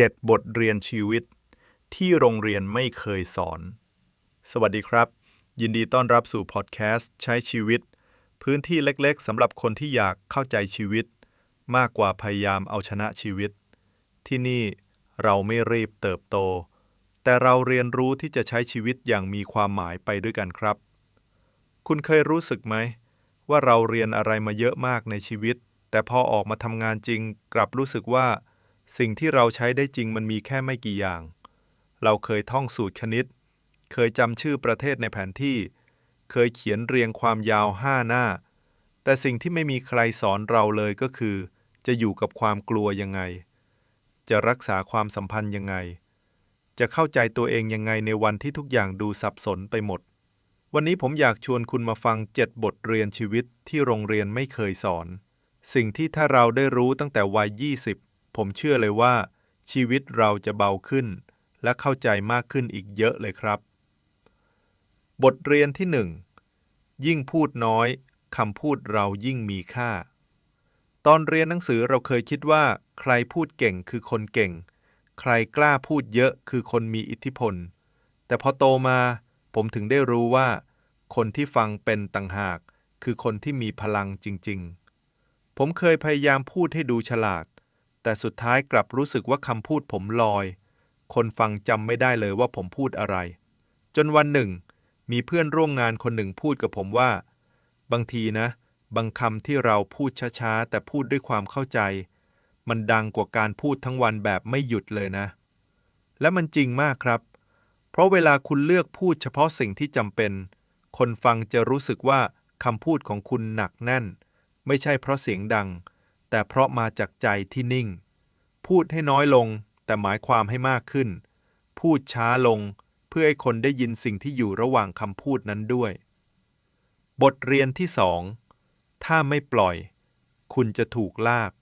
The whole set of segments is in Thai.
7 บทเรียนชีวิต ที่โรงเรียนไม่เคยสอน สวัสดีครับ ยินดีต้อนรับสู่พอดแคสต์ใช้ชีวิต พื้นที่เล็กๆสำหรับคนที่อยากเข้าใจชีวิต มากกว่าพยายามเอาชนะชีวิต ที่นี่เราไม่รีบเติบโต แต่เราเรียนรู้ที่จะใช้ชีวิตอย่างมีความหมายไปด้วยกันครับ คุณเคยรู้สึกไหม ว่าเราเรียนอะไรมาเยอะมากในชีวิต แต่พอออกมาทำงานจริง กลับรู้สึกว่า สิ่งที่เราใช้ได้จริงมันมีแค่ไม่กี่อย่าง เราเคยท่องสูตรคณิต เคยจำชื่อประเทศในแผนที่ เคยเขียนเรียงความยาวห้าหน้า แต่สิ่งที่ไม่มีใครสอนเราเลยก็คือ จะอยู่กับความกลัวยังไง จะรักษาความสัมพันธ์ยังไง จะเข้าใจตัวเองยังไงในวันที่ทุกอย่างดูสับสนไปหมด วันนี้ผมอยากชวนคุณมาฟัง7บทเรียนชีวิตที่โรงเรียนไม่เคยสอน สิ่งที่ถ้าเราได้รู้ตั้งแต่วัย20 ผมเชื่อเลยว่า ชีวิตเราจะเบาขึ้น และเข้าใจมากขึ้นอีกเยอะเลยครับ บทเรียนที่1ยิ่งพูดน้อยคำพูดเรายิ่งมีค่า ตอนเรียนหนังสือเราเคยคิดว่า ใครพูดเก่งคือคนเก่ง ใครกล้าพูดเยอะคือคนมีอิทธิพล แต่พอโตมา ผมถึงได้รู้ว่า คนที่ฟังเป็นต่างหาก คือคนที่มีพลังจริง ๆ ผมเคยพยายามพูดให้ดูฉลาด แต่สุดท้ายกลับรู้สึกว่าคำพูดผมลอย คนฟังจำไม่ได้เลยว่าผมพูดอะไร จนวันหนึ่ง มีเพื่อนร่วมงานคนหนึ่งพูดกับผมว่า บางทีนะ บางคำที่เราพูดช้าๆ แต่พูดด้วยความเข้าใจ มันดังกว่าการพูดทั้งวันแบบไม่หยุดเลยนะ และมันจริงมากครับ เพราะเวลาคุณเลือกพูดเฉพาะสิ่งที่จำเป็น คนฟังจะรู้สึกว่าคำพูดของคุณหนักแน่น ไม่ใช่เพราะเสียงดัง แต่เพราะมาจากใจที่นิ่ง พูดให้น้อยลง แต่หมายความให้มากขึ้น พูดช้าลง เพื่อให้คนได้ยินสิ่งที่อยู่ระหว่างคำพูดนั้นด้วย บทเรียนที่สองถ้าไม่ปล่อย คุณจะถูกลาก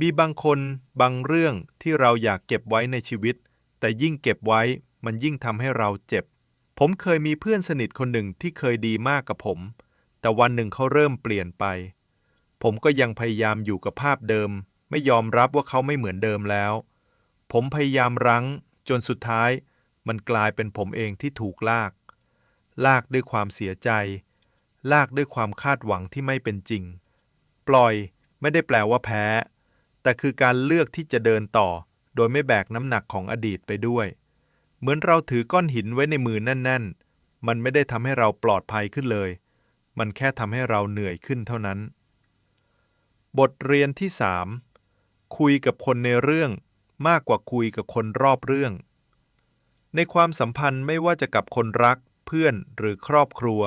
มีบางคนบางเรื่องที่เราอยากเก็บไว้ในชีวิต แต่ยิ่งเก็บไว้มันยิ่งทำให้เราเจ็บ ผมเคยมีเพื่อนสนิทคนหนึ่งที่เคยดีมากกับผม แต่วันหนึ่งเขาเริ่มเปลี่ยนไป ผมก็ยังพยายามอยู่กับภาพเดิม ไม่ยอมรับว่าเขาไม่เหมือนเดิมแล้ว ผมพยายามรั้ง จนสุดท้าย มันกลายเป็นผมเองที่ถูกลาก ลากด้วยความเสียใจ ลากด้วยความคาดหวังที่ไม่เป็นจริง ปล่อยไม่ได้แปลว่าแพ้ แต่คือการเลือกที่จะเดินต่อ โดยไม่แบกน้ำหนักของอดีตไปด้วย เหมือนเราถือก้อนหินไว้ในมือแน่น ๆ มันไม่ได้ทำให้เราปลอดภัยขึ้นเลย มันแค่ทำให้เราเหนื่อยขึ้นเท่านั้น บทเรียนที่ 3 คุยกับคนในเรื่องมากกว่าคุยกับคนรอบเรื่อง ในความสัมพันธ์ไม่ว่าจะกับคนรัก เพื่อนหรือครอบครัว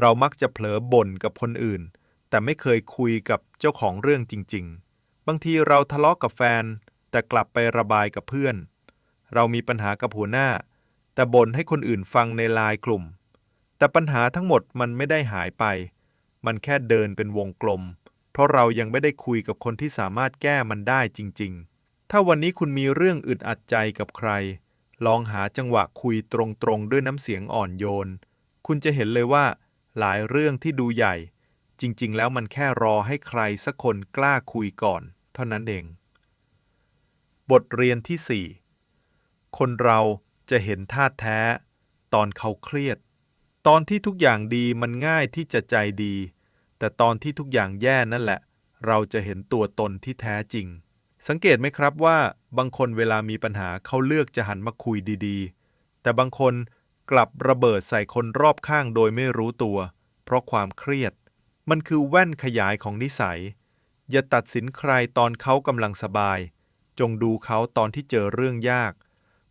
เรามักจะเผลอบ่นกับคนอื่น แต่ไม่เคยคุยกับเจ้าของเรื่องจริง ๆ บางทีเราทะเลาะกับแฟน แต่กลับไประบายกับเพื่อน เรามีปัญหากับหัวหน้า แต่บ่นให้คนอื่นฟังในไลน์กลุ่ม แต่ปัญหาทั้งหมดมันไม่ได้หายไป มันแค่เดินเป็นวงกลม เพราะเรายังไม่ได้คุยกับคนที่สามารถแก้มันได้จริง ๆ ถ้าวันนี้คุณมีเรื่องอึดอัดใจกับใคร ลองหาจังหวะคุยตรงๆ ด้วยน้ำเสียงอ่อนโยน คุณจะเห็นเลยว่า หลายเรื่องที่ดูใหญ่ จริง ๆ แล้วมันแค่รอให้ใครสักคนกล้าคุยก่อน เท่านั้นเอง บทเรียนที่ 4 คนเราจะเห็นท่าแท้ ตอนเขาเครียด ตอนที่ทุกอย่างดีมันง่ายที่จะใจดี แต่ตอนที่ทุกอย่างแย่นั่นแหละ เราจะเห็นตัวตนที่แท้จริง สังเกตไหมครับว่าบางคนเวลามีปัญหาเขาเลือกจะหันมาคุยดีๆ แต่บางคนกลับระเบิดใส่คนรอบข้างโดยไม่รู้ตัว เพราะความเครียด มันคือแว่นขยายของนิสัย อย่าตัดสินใครตอนเขากำลังสบาย จงดูเขาตอนที่เจอเรื่องยาก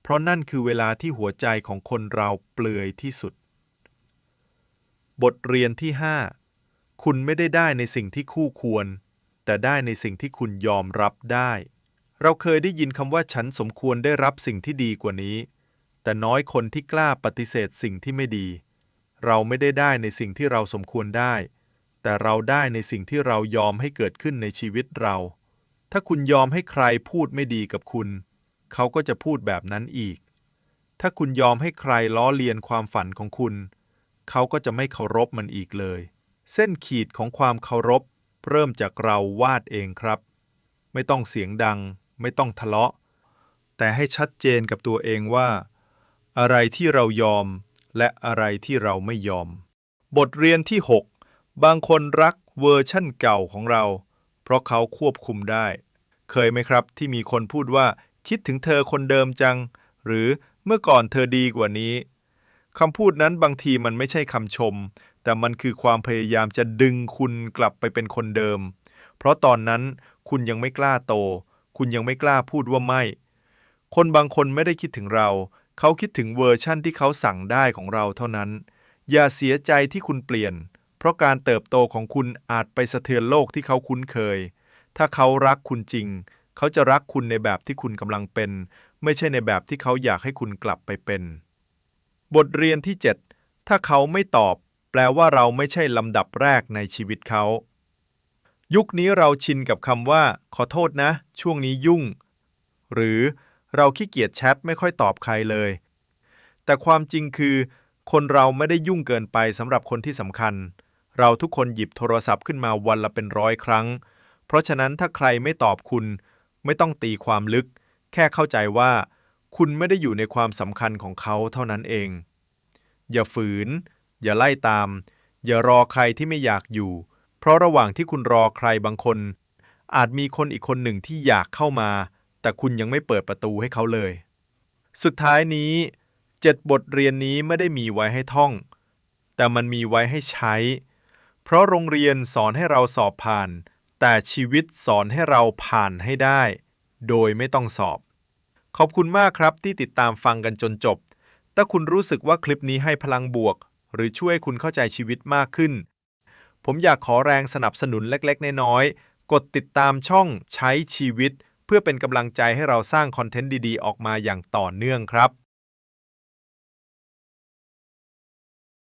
เพราะนั่นคือเวลาที่หัวใจของคนเราเปลือยที่สุด บทเรียนที่ 5 คุณไม่ได้ได้ในสิ่งที่คู่ควร แต่ได้ในสิ่งที่คุณยอมรับได้ เราเคยได้ยินคำว่าฉันสมควรได้รับสิ่งที่ดีกว่านี้ แต่น้อยคนที่กล้าปฏิเสธสิ่งที่ไม่ดี เราไม่ได้ได้ในสิ่งที่เราสมควรได้ แต่เราได้ในสิ่งที่เรายอมให้เกิดขึ้นในชีวิตเรา ถ้าคุณยอมให้ใครพูดไม่ดีกับคุณ เขาก็จะพูดแบบนั้นอีก ถ้าคุณยอมให้ใครล้อเลียนความฝันของคุณ เขาก็จะไม่เคารพมันอีกเลย เส้นขีดของความเคารพ เริ่มจากเราวาดเองครับ ไม่ต้องเสียงดัง ไม่ต้องทะเลาะ แต่ให้ชัดเจนกับตัวเองว่า อะไรที่เรายอม และอะไรที่เราไม่ยอม บทเรียนที่ 6 บางคนรักเวอร์ชั่นเก่าของเรา เพราะเขาควบคุมได้ เคยไหมครับที่มีคนพูดว่า คิดถึงเธอคนเดิมจัง หรือเมื่อก่อนเธอดีกว่านี้คำพูดนั้นบางทีมันไม่ใช่คำชม แต่มันคือความพยายามจะดึงคุณกลับไปเป็นคนเดิม เพราะตอนนั้นคุณยังไม่กล้าโต คุณยังไม่กล้าพูดว่าไม่ คนบางคนไม่ได้คิดถึงเรา เขาคิดถึงเวอร์ชั่นที่เขาสั่งได้ของเราเท่านั้น อย่าเสียใจที่คุณเปลี่ยน เพราะการเติบโตของคุณอาจไปสะเทือนโลกที่เขาคุ้นเคย ถ้าเขารักคุณจริง เขาจะรักคุณในแบบที่คุณกำลังเป็น ไม่ใช่ในแบบที่เขาอยากให้คุณกลับไปเป็น บทเรียนที่ 7 ถ้าเขาไม่ตอบ ลว่าเราไม่ใช่ลำดับแรกในชีวิตเขา ยุคนี้เราชินกับคำว่า ขอโทษนะ ช่วงนี้ยุ่ง หรือเราขี้เกียจแชทไม่ค่อยตอบใครเลย แต่ความจริงคือ คนเราไม่ได้ยุ่งเกินไปสำหรับคนที่สำคัญ เราทุกคนหยิบโทรศัพท์ขึ้นมาวันละเป็นร้อยครั้ง เพราะฉะนั้นถ้าใครไม่ตอบคุณ ไม่ต้องตีความลึก แค่เข้าใจว่า คุณไม่ได้อยู่ในความสำคัญของเขาเท่านั้นเอง อย่าฝืน อย่าไล่ตาม อย่ารอใครที่ไม่อยากอยู่ เพราะระหว่างที่คุณรอใครบางคน อาจมีคนอีกคนหนึ่งที่อยากเข้ามา แต่คุณยังไม่เปิดประตูให้เขาเลย สุดท้ายนี้เจ็ดบทเรียนนี้ไม่ได้มีไว้ให้ท่อง แต่มันมีไว้ให้ใช้ เพราะโรงเรียนสอนให้เราสอบผ่าน แต่ชีวิตสอนให้เราผ่านให้ได้ โดยไม่ต้องสอบ ขอบคุณมากครับที่ติดตามฟังกันจนจบ ถ้าคุณรู้สึกว่าคลิปนี้ให้พลังบวก หรือช่วยคุณเข้าใจชีวิตมากขึ้น ผมอยากขอแรงสนับสนุนเล็กๆ น้อยๆ กดติดตามช่องใช้ชีวิต เพื่อเป็นกำลังใจให้เราสร้างคอนเทนต์ดีๆ ออกมาอย่างต่อเนื่องครับ